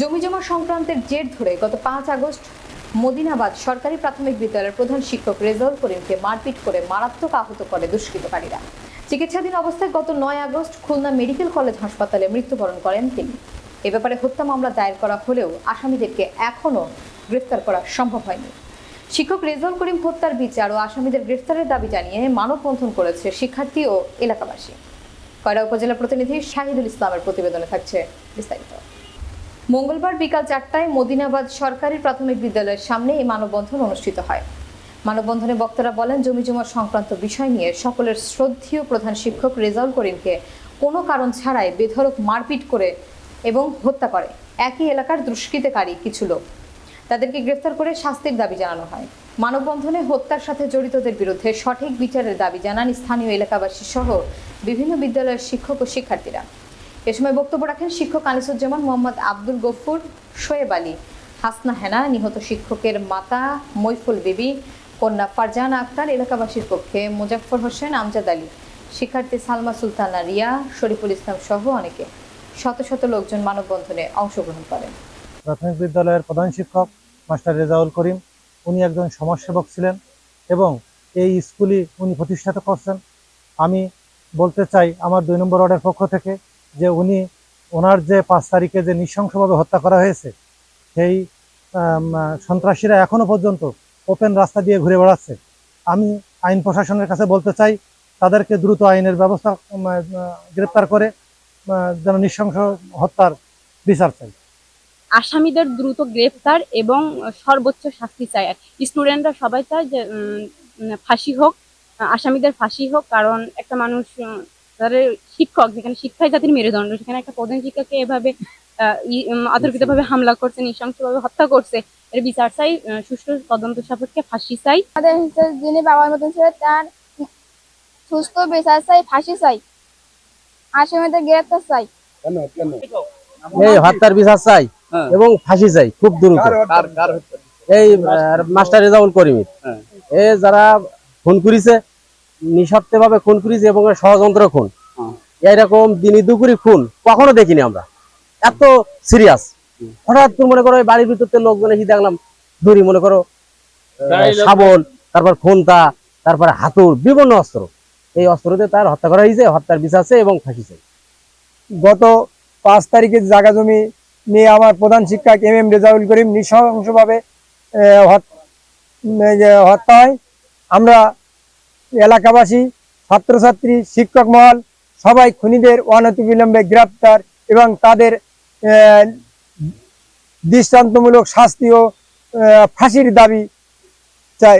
জমিজমা সংক্রান্তের জের ধরে গত পাঁচ আগস্ট মদিনাবাদ সরকারি প্রাথমিক বিদ্যালয়ের প্রধান শিক্ষক রেজাউল করিমকে মারপিট করে মারাত্মক আহত করে দুষ্কৃতকারীরা। চিকিৎসাধীন অবস্থায় গত নয় আগস্ট খুলনা মেডিকেল কলেজ হাসপাতালে মৃত্যুবরণ করেন তিনি। এ ব্যাপারে হত্যা মামলা দায়ের করা হলেও আসামিদেরকে এখনও গ্রেফতার করা সম্ভব হয়নি। শিক্ষক রেজাউল করিম হত্যার বিচার ও আসামিদের গ্রেফতারের দাবি জানিয়ে মানববন্ধন করেছে শিক্ষার্থী ও এলাকাবাসী। কয়রা উপজেলা প্রতিনিধি শাহিদুল ইসলামের প্রতিবেদনে থাকছে বিস্তারিত। মঙ্গলবার বিকাল চারটায় মদিনাবাদ সরকারি প্রাথমিক বিদ্যালয়ের সামনে এই মানববন্ধন অনুষ্ঠিত হয়। মানববন্ধনে বক্তারা বলেন জমিজমা সংক্রান্ত বিষয় নিয়ে সকলের শ্রদ্ধেয় প্রধান শিক্ষক রেজাউল করিমকে কোনো কারণ ছাড়াই বেধড়ক মারপিট করে এবং হত্যা করে। একই এলাকার দুষ্কৃতকারী কিছু লোক। তাদেরকে গ্রেফতার করে শাস্তির দাবি জানানো হয়। মানববন্ধনে হত্যার সাথে জড়িতদের বিরুদ্ধে সঠিক বিচারের দাবি জানান স্থানীয় এলাকাবাসী সহ বিভিন্ন বিদ্যালয়ের শিক্ষক ও শিক্ষার্থীরা। এ সময় বক্তব্য রাখেন শিক্ষক আনিসুজ্জামান মোহাম্মদ আব্দুল গফুর, শোয়েব আলী। হাসনা হেনা, নিহত শিক্ষকের মাতা মৈফুল বিবি, কন্যা ফারজানা আক্তার, এলাকাবাসীর পক্ষে মুজাফর হোসেন, আমজাদ আলী। শিক্ষার্থী সালমা সুলতানা, রিয়া, শরীফুল ইসলাম সহ অনেকে। শত শত লোকজন মানববন্ধনে অংশগ্রহণ করেন। প্রাথমিক বিদ্যালয়ের প্রধান শিক্ষক মাস্টার রেজাউল করিম, উনি একজন সমাজসেবক ছিলেন এবং এই স্কুলই উনি প্রতিষ্ঠাতা করছেন। আমি বলতে চাই, আমার দুই নম্বর ওয়ার্ডের পক্ষ থেকে যে উনি, ওনার যে পাঁচ তারিখে যে নৃশংসভাবে হত্যা করা হয়েছে, সেই সন্ত্রাসীরা এখনও পর্যন্ত ওপেন রাস্তা দিয়ে ঘুরে বেড়াচ্ছে। আমি আইন প্রশাসনের কাছে বলতে চাই, তাদেরকে দ্রুত আইনের ব্যবস্থা গ্রেপ্তার করে যেন নৃশংস হত্যার বিচার চাই। আসামিদের দ্রুত গ্রেফতার এবং সর্বোচ্চ শাস্তি চায় স্টুডেন্টরা সবাই চায় যে ফাঁসি হোক, আসামিদের ফাঁসি হোক, কারণ একটা মানুষ তাদের শিক্ষক যেখানে শিক্ষাই জাতির মেরুদণ্ড সেখানে একটা প্রধান শিক্ষককে এভাবে অতর্কিতভাবে হামলা করছে নৃশংসভাবে হত্যা করছে এর বিচার চাই সুষ্ঠু তদন্ত সাপেক্ষে ফাঁসি চাই। আমাদের যিনি বাবার মতন ছিল তার সুস্থ বিচার চাই ফাঁসি চাই। আসামিদের গ্রেপ্তার চাই। এই হত্যার বিচার চাই হ্যাঁ। এবং ফাঁসি চাই খুব দ্রুত। এই মাস্টার রেজাউল করিমের। হ্যাঁ। এ যারা খুন করেছে নিঃস্বার্থ ভাবে খুন করেছে এবং ষড়যন্ত্র খুন। এইরকম দিনই দুপুরি খুন কখনো দেখিনি আমরা। এত সিরিয়াস হঠাৎ করে মনে করো বাড়ির ভিতরতে লোকজন এসে দেখলাম দড়ি মনে করো শাবল তারপর খুন্তা তারপরে হাতুর বিভিন্ন অস্ত্র। এই অস্ত্র দিয়ে তার হত্যা করা হয়েছে হত্যার বিচার চাই এবং ফাঁসি চাই। গত পাঁচ তারিখে জায়গা জমি নিয়ে আমার প্রধান শিক্ষক এম এম রেজাউল করিম নৃশংসভাবে হত্যা হয় আমরা এলাকাবাসী, ছাত্রছাত্রী, শিক্ষক মহল, সবাই খুনিদের অনতিবিলম্বে গ্রেপ্তার এবং তাদের দৃষ্টান্তমূলক শাস্তি ও ফাঁসির দাবি চাই।